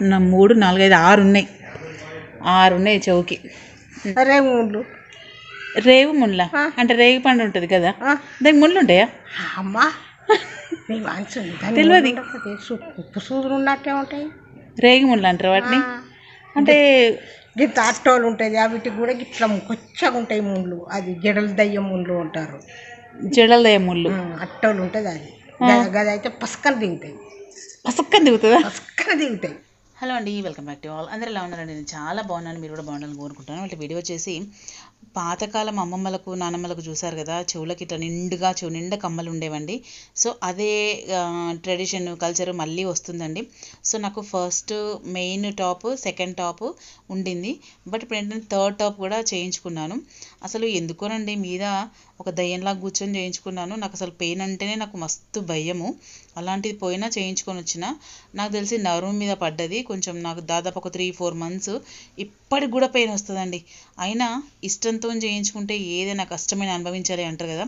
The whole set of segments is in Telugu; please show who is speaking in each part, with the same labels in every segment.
Speaker 1: నా మూడు నాలుగు ఐదు ఆరు ఉన్నాయి ఆరు ఉన్నాయి చెవుకి.
Speaker 2: రేవు ముళ్ళు
Speaker 1: రేగు ముళ్ళ అంటే రేగి పండు ఉంటుంది కదా. దానికి ముళ్ళు ఉంటాయా?
Speaker 2: అమ్మా!
Speaker 1: తెలియదు.
Speaker 2: ఉప్పు సూదులు ఉన్నట్టే ఉంటాయి.
Speaker 1: రేగి ముళ్ళు అంటారు వాటిని? అంటే
Speaker 2: గిట్ట అట్టోలు ఉంటాయి. వీటికి కూడా గిట్ల కొచ్చగా ఉంటాయి ముళ్ళు. అది జడల దయ్యం ముళ్ళు అంటారు.
Speaker 1: జడలదయ ముళ్ళు.
Speaker 2: ఉమ్, అట్టోలు ఉంటుంది అది. గద అయితే పసకన దిగుతాయి
Speaker 1: పసక్కని దిగుతుందా?
Speaker 2: పసకన దిగుతాయి.
Speaker 1: హలో అండి వెల్కమ్ బ్యాక్ టు ఆల్. అందరూ ఎలా ఉన్నారండి? నేను చాలా బాగున్నాను మీరు కూడా బాగుండాలని కోరుకుంటున్నాను. వీడియో వచ్చేసి పాతకాలం అమ్మమ్మలకు నానమ్మలకు చూసారు కదా చెవులకి ఇట్లా నిండుగా చెవు నిండా కమ్మలు ఉండేవండి. సో అదే ట్రెడిషన్ కల్చర్ మళ్ళీ వస్తుందండి. సో నాకు first main top second top ఉండింది. బట్ ఇప్పుడు ఏంటంటే థర్డ్ టాప్ కూడా చేయించుకున్నాను. అసలు ఎందుకోనండి మీద ఒక దయ్యంలా కూర్చొని చేయించుకున్నాను. నాకు అసలు పెయిన్ అంటేనే నాకు మస్తు భయము. అలాంటిది పోయినా చేయించుకొని వచ్చిన నాకు తెలిసి నరం మీద పడ్డది. కొంచెం నాకు దాదాపు ఒక త్రీ ఫోర్ మంత్స్ ఇప్పటికి కూడా పెయిన్ వస్తుందండి. అయినా కష్టంతో చేయించుకుంటే ఏదైనా కష్టమైన అనుభవించాలి అంటారు కదా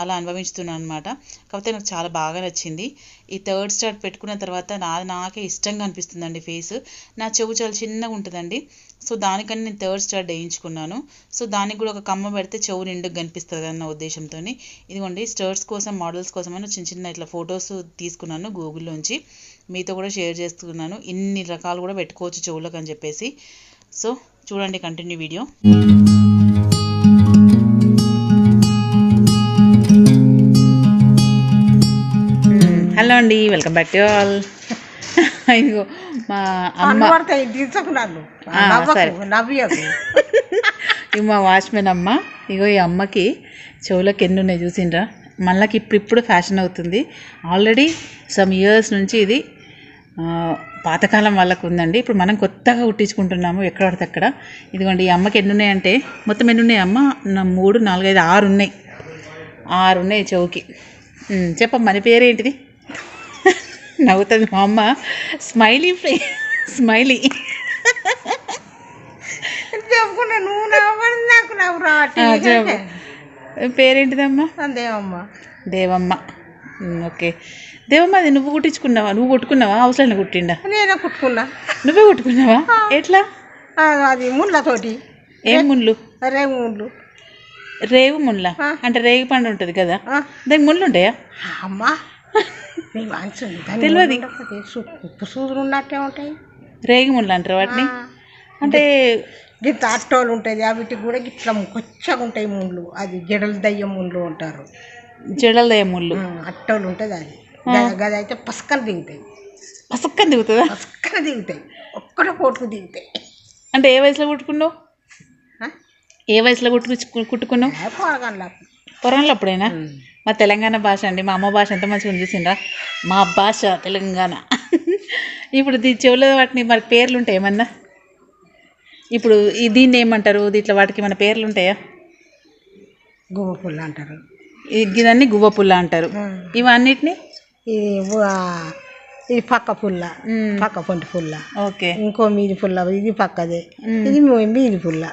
Speaker 1: అలా అనుభవించుతున్నాను అనమాట కాకపోతే నాకు చాలా బాగా నచ్చింది. ఈ థర్డ్ స్టార్ట్ పెట్టుకున్న తర్వాత నాది నాకే ఇష్టంగా అనిపిస్తుందండి ఫేస్. నా చెవు చాలా చిన్నగా ఉంటుందండి. సో దానికని నేను థర్డ్ స్టార్ట్ వేయించుకున్నాను. సో దానికి కూడా ఒక కమ్మ పెడితే చెవు నిండుగా కనిపిస్తుంది అన్న ఉద్దేశంతో ఇదిగోండి స్టర్స్ కోసం మోడల్స్ కోసం అని చిన్న చిన్న ఇట్లా ఫొటోస్ తీసుకున్నాను గూగుల్లోంచి. మీతో కూడా షేర్ చేస్తున్నాను. ఇన్ని రకాలు కూడా పెట్టుకోవచ్చు చెవులకు అని చెప్పేసి. సో చూడండి కంటిన్యూ వీడియో. హలో అండి వెల్కమ్ బ్యాక్ టు ఆల్. ఇదిగో మా అమ్మ. ఇవి మా వాచ్మెన్ అమ్మ. ఇగో ఈ అమ్మకి చెవులకు ఎన్ని ఉన్నాయి చూసిండ్రా. మళ్ళకి ఇప్పుడు ఇప్పుడు ఫ్యాషన్ అవుతుంది. ఆల్రెడీ సమ్ ఇయర్స్ నుంచి ఇది పాతకాలం వాళ్ళకు ఉందండి. ఇప్పుడు మనం కొత్తగా కుట్టించుకుంటున్నాము ఎక్కడ పడితే అక్కడ. ఇదిగోండి ఈ అమ్మకి ఎన్ని ఉన్నాయంటే మొత్తం ఎన్ని ఉన్నాయి అమ్మ? నా మూడు నాలుగు ఐదు ఆరు ఉన్నాయి. ఆరు ఉన్నాయి చెవుకి. చెప్పమ్మా నీ పేరేంటిది? నవ్వుతుంది మా అమ్మ. స్మైలీ ఫ్రై స్మైలీ
Speaker 2: చెప్పుకున్నా నువ్వు నవ్వని నాకు నవ్వు రావట్లేదు
Speaker 1: పేరేంటిదమ్మా? దేవమ్మ. Um, okay. దేవమ్మ అది నువ్వు కుట్టించుకున్నావా? నువ్వు కుట్టుకున్నావా? అవసరం కుట్టిండా?
Speaker 2: నేనే కుట్టుకున్నా.
Speaker 1: నువ్వే కుట్టుకున్నావా? ఎట్లా?
Speaker 2: అది ముళ్ళతోటి.
Speaker 1: ఏం ముళ్ళు?
Speaker 2: రేవు ముళ్ళు.
Speaker 1: రేగు ముళ్ళ? అంటే రేగి పండు ఉంటుంది కదా? దానికి ముళ్ళు ఉంటాయా?
Speaker 2: అమ్మా
Speaker 1: తెలియదు.
Speaker 2: ఉప్పు సూదులు ఉన్నట్టే ఉంటాయి.
Speaker 1: రేగి ముళ్ళు అంటారు వాటిని అంటే
Speaker 2: గిట్ల అట్టోలు ఉంటాయి. వీటికి కూడా గిట్ల కొచ్చగా ఉంటాయి ముళ్ళు. అది జడల దయ్యం ముళ్ళు అంటారు.
Speaker 1: జడలదయ ముళ్ళు.
Speaker 2: ఉమ్, అట్టోలు ఉంటుంది అది. గద అయితే పసకన దిగుతాయి.
Speaker 1: పసక్కని దిగుతుందా?
Speaker 2: పసకన దిగుతాయి. ఒక్కడ పోటుకు దిగుతాయి.
Speaker 1: అంటే ఏ వయసులో కుట్టుకున్నావు? ఏ వయసులో కుట్టుకు కుట్టుకున్నావు?
Speaker 2: పోరగాళ్ళకు.
Speaker 1: పొరంలో అప్పుడైనా మా తెలంగాణ భాష అండి మా అమ్మ భాష ఎంత మంచిగా ఉంది చూసిండ్రా మా భాష తెలంగాణ. ఇప్పుడు దీ చెవుల వాటిని మరి పేర్లు ఉంటాయి ఏమన్నా? ఇప్పుడు దీన్ని ఏమంటారు? దీంట్లో వాటికి మన పేర్లు ఉంటాయా
Speaker 2: గువ్వ పుల్ల అంటారు.
Speaker 1: ఇదన్నీ గువ్వ పుల్ల అంటారు. ఇవన్నిటిని?
Speaker 2: ఇది పక్క పుల్ల. పక్క పొంటి పుల్ల
Speaker 1: ఓకే.
Speaker 2: ఇంకో మీది పుల్ల ఇది పక్కదే. ఇది మీది పుల్ల.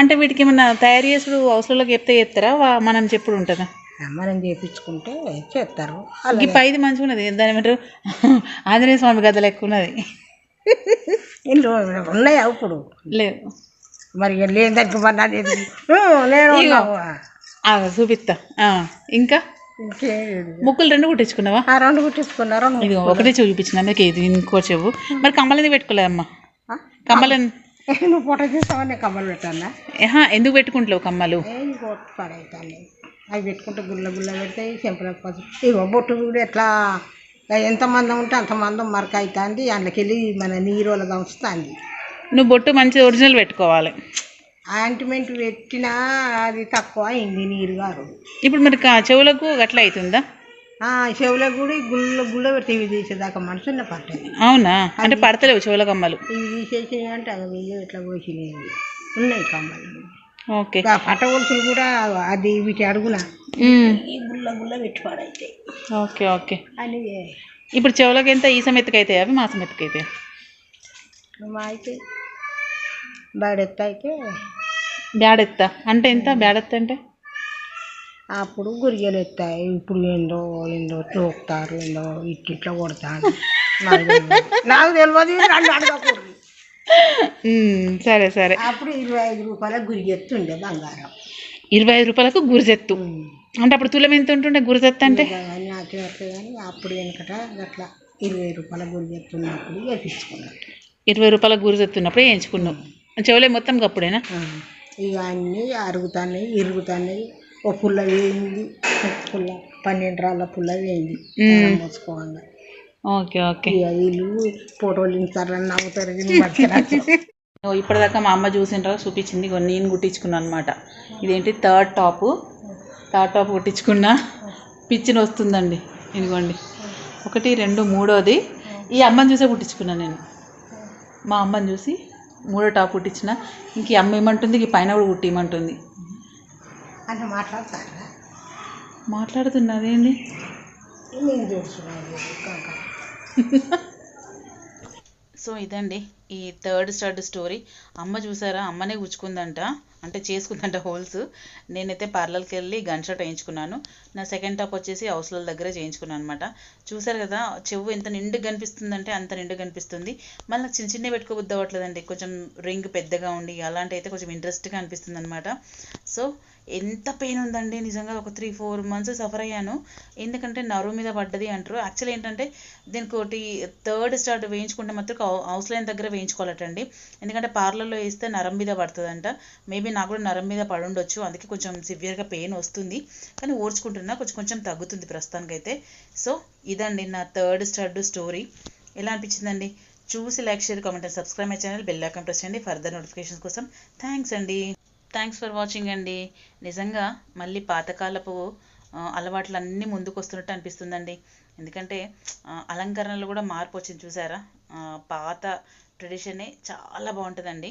Speaker 1: అంటే వీటికి ఏమన్నా తయారు చేసుడు అవసరంలోకి చెప్తే చెప్తారా? వా- మనం చెప్పుడు ఉంటుందా?
Speaker 2: మనం చేపించుకుంటే చేస్తారు.
Speaker 1: ఈ
Speaker 2: అలాగే.
Speaker 1: పైది మంచిగా ఉన్నది. దాని ఏమంటారు? ఆంజనేయ స్వామి గద లెక్క ఉన్నది.
Speaker 2: ఇంట్లో ఉన్నాయి ఇప్పుడు?
Speaker 1: లేదు
Speaker 2: మరి ఇక లేని దానికి మరి అనేది నేను ఉన్నావు.
Speaker 1: ఆ, చూపిస్తా. ఆ, ఇంకా? ముక్కులు రెండు కుట్టించుకున్నావా?
Speaker 2: ఆ రెండు కుట్టించుకున్నారు
Speaker 1: ఒకటే చెవు చూపించిన అందుకే ఇది ఇంకో చెవు. మరి కమ్మలని పెట్టుకోలేదమ్మా. కమ్మలని
Speaker 2: నువ్వు పొట్ట చూసావని కమ్మలు పెట్టాలా
Speaker 1: ఏహా ఎందుకు పెట్టుకుంటలేవు కమ్మలు?
Speaker 2: పడవుతాను అవి పెట్టుకుంటే గుల్ల గుల్ల పెడతాయి చెంపలకు పసుపు. ఇగో బొట్టు కూడా ఎట్లా? ఎంత మందం ఉంటే అంత మందం మరక అవుతుంది అందులోకి వెళ్ళి మన నీరు వాళ్ళ దంచుతుంది.
Speaker 1: నువ్వు బొట్టు మంచి ఒరిజినల్ పెట్టుకోవాలి.
Speaker 2: ఆయింట్మెంట్ పెట్టినా అది తక్కువ అయింది నీరు గారు.
Speaker 1: ఇప్పుడు మరి చెవులకు అట్లా అవుతుందా?
Speaker 2: చెవులకు కూడా గుళ్ళ గుళ్ళ పెడితే ఇవి తీసేదాకా మనసున్న పట్టేది.
Speaker 1: అవునా? అంటే పడతలేవు చెవుల కమ్మలు.
Speaker 2: ఇవి తీసేసినాయి అంటే అవి ఇట్లా పోసినాయి ఉన్నాయి కమ్మలు.
Speaker 1: ఓకే.
Speaker 2: పట్ట గొలుసులు కూడా అది వీటి అడుగున. ఈ గుళ్ళ గుళ్ళ పెట్టి పడైతాయి
Speaker 1: ఓకే ఓకే.
Speaker 2: అని
Speaker 1: ఇప్పుడు చెవులకు ఎంత ఈ సమెత్తకి అవుతాయి అవి మా సమెత్తకి అవుతాయి
Speaker 2: మా అయితే బయటెత్త అయితే
Speaker 1: బ్యాడెత్తా. అంటే ఎంత? బ్యాడెత్త అంటే?
Speaker 2: అప్పుడు గురిగలు ఎత్తాయి. ఇప్పుడు ఏందో ఏందో తోకుతారు ఏందో ఇట్లా ఇట్లా కొడతారు. నాకు తెలియదు. అడగకూడదు.
Speaker 1: సరే సరే.
Speaker 2: అప్పుడు ఇరవై ఐదు రూపాయల గురిగెత్తుండే బంగారం.
Speaker 1: ఇరవై ఐదు రూపాయలకు గురిజెత్తు అంటే అప్పుడు తులం ఎంత ఉంటుండే గురిజెత్తు అంటే?
Speaker 2: కానీ నాకు కానీ అప్పుడు వెనకట అట్లా ఇరవై రూపాయల గురిగెత్తున్నప్పుడు వేపించుకున్నట్టు
Speaker 1: ఇరవై రూపాయల గురిజెత్తున్నప్పుడు వేయించుకున్నాం చెవులే మొత్తం కప్పుడేనా
Speaker 2: ఇక అన్నీ అరుగుతున్నాయి ఇరుగుతున్నాయి. ఓ పుల్ల వేయింది. పుల్ల పన్నెండు రాళ్ళ పుల్ల వేయింది. మోసుకోవాలి.
Speaker 1: Okay okay.
Speaker 2: ఇక వీళ్ళు ఫోటోలు ఇంటారని నవ్వుతారు కానీ
Speaker 1: ఓ, ఇప్పటిదాకా మా అమ్మ చూసిన చూపించింది. ఇగో నేను కుట్టించుకున్నాను అనమాట ఇదేంటి థర్డ్ టాపు? థర్డ్ టాప్ కుట్టించుకున్నా పిచ్చిన వస్తుందండి ఇదిగోండి. ఒకటి రెండు మూడోది. ఈ అమ్మని చూసే కుట్టించుకున్నాను నేను. మా అమ్మని చూసి మూడో టాప్ కుట్టించిన. ఇంక ఈ అమ్మ ఏమంటుంది? ఈ పైన కూడా కుట్టిమంటుంది
Speaker 2: అని మాట్లాడతారా?
Speaker 1: మాట్లాడుతున్నది ఏంటి
Speaker 2: నేను చూస్తున్నాను కాక.
Speaker 1: సో ఇదండి. ఈ థర్డ్ స్టార్ట్ స్టోరీ. అమ్మ చూసారా? అమ్మనే గుచ్చుకుందంట. అంటే చేసుకుందంట హోల్స్. నేనైతే పార్లర్కి వెళ్ళి గన్ షాట్ వేయించుకున్నాను. నా సెకండ్ టాప్ వచ్చేసి హౌస్ల దగ్గర చేయించుకున్నాను అనమాట చూసారు కదా చెవు ఎంత నిండుగా కనిపిస్తుందంటే అంత నిండుగా కనిపిస్తుంది. మళ్ళీ నాకు చిన్న చిన్న పెట్టుకోబుద్ది అవ్వట్లేదండి. కొంచెం రింగ్ పెద్దగా ఉండి అలాంటి అయితే కొంచెం ఇంట్రెస్ట్గా అనిపిస్తుంది అనమాట సో ఎంత పెయిన్ ఉందండి. నిజంగా ఒక త్రీ ఫోర్ మంత్స్ సఫర్ అయ్యాను. ఎందుకంటే నరువు మీద పడ్డది అంటారు. యాక్చువల్ ఏంటంటే దీనికి ఒకటి థర్డ్ స్టార్ట్ వేయించుకుంటే మాత్రం హౌస్ లైన్ దగ్గర వేయించుకోవాలటండి. ఎందుకంటే పార్లర్లో వేస్తే నరం మీద పడుతుందంట. మేబీ నాకు కూడా నరం మీద పడుండొచ్చు. అందుకే కొంచెం సివియర్గా పెయిన్ వస్తుంది. కానీ ఓర్చుకుంటున్నా కొంచెం కొంచెం తగ్గుతుంది ప్రస్తుతానికైతే. సో ఇదండి నా థర్డ్ స్టడ్ స్టోరీ. ఎలా అనిపించిందండి? చూసి like share comment and subscribe my channel. Bell icon press చేయండి ఫర్దర్ నోటిఫికేషన్స్ కోసం. థ్యాంక్స్ అండి. థ్యాంక్స్ ఫర్ వాచింగ్ అండి. నిజంగా మళ్ళీ పాతకాలపు అలవాట్లు అన్నీ ముందుకు వస్తున్నట్టు అనిపిస్తుందండి. ఎందుకంటే ఆ, కూడా మార్పు వచ్చింది చూసారా? ఆ, పాత ట్రెడిషనే చాలా బాగుంటుందండి.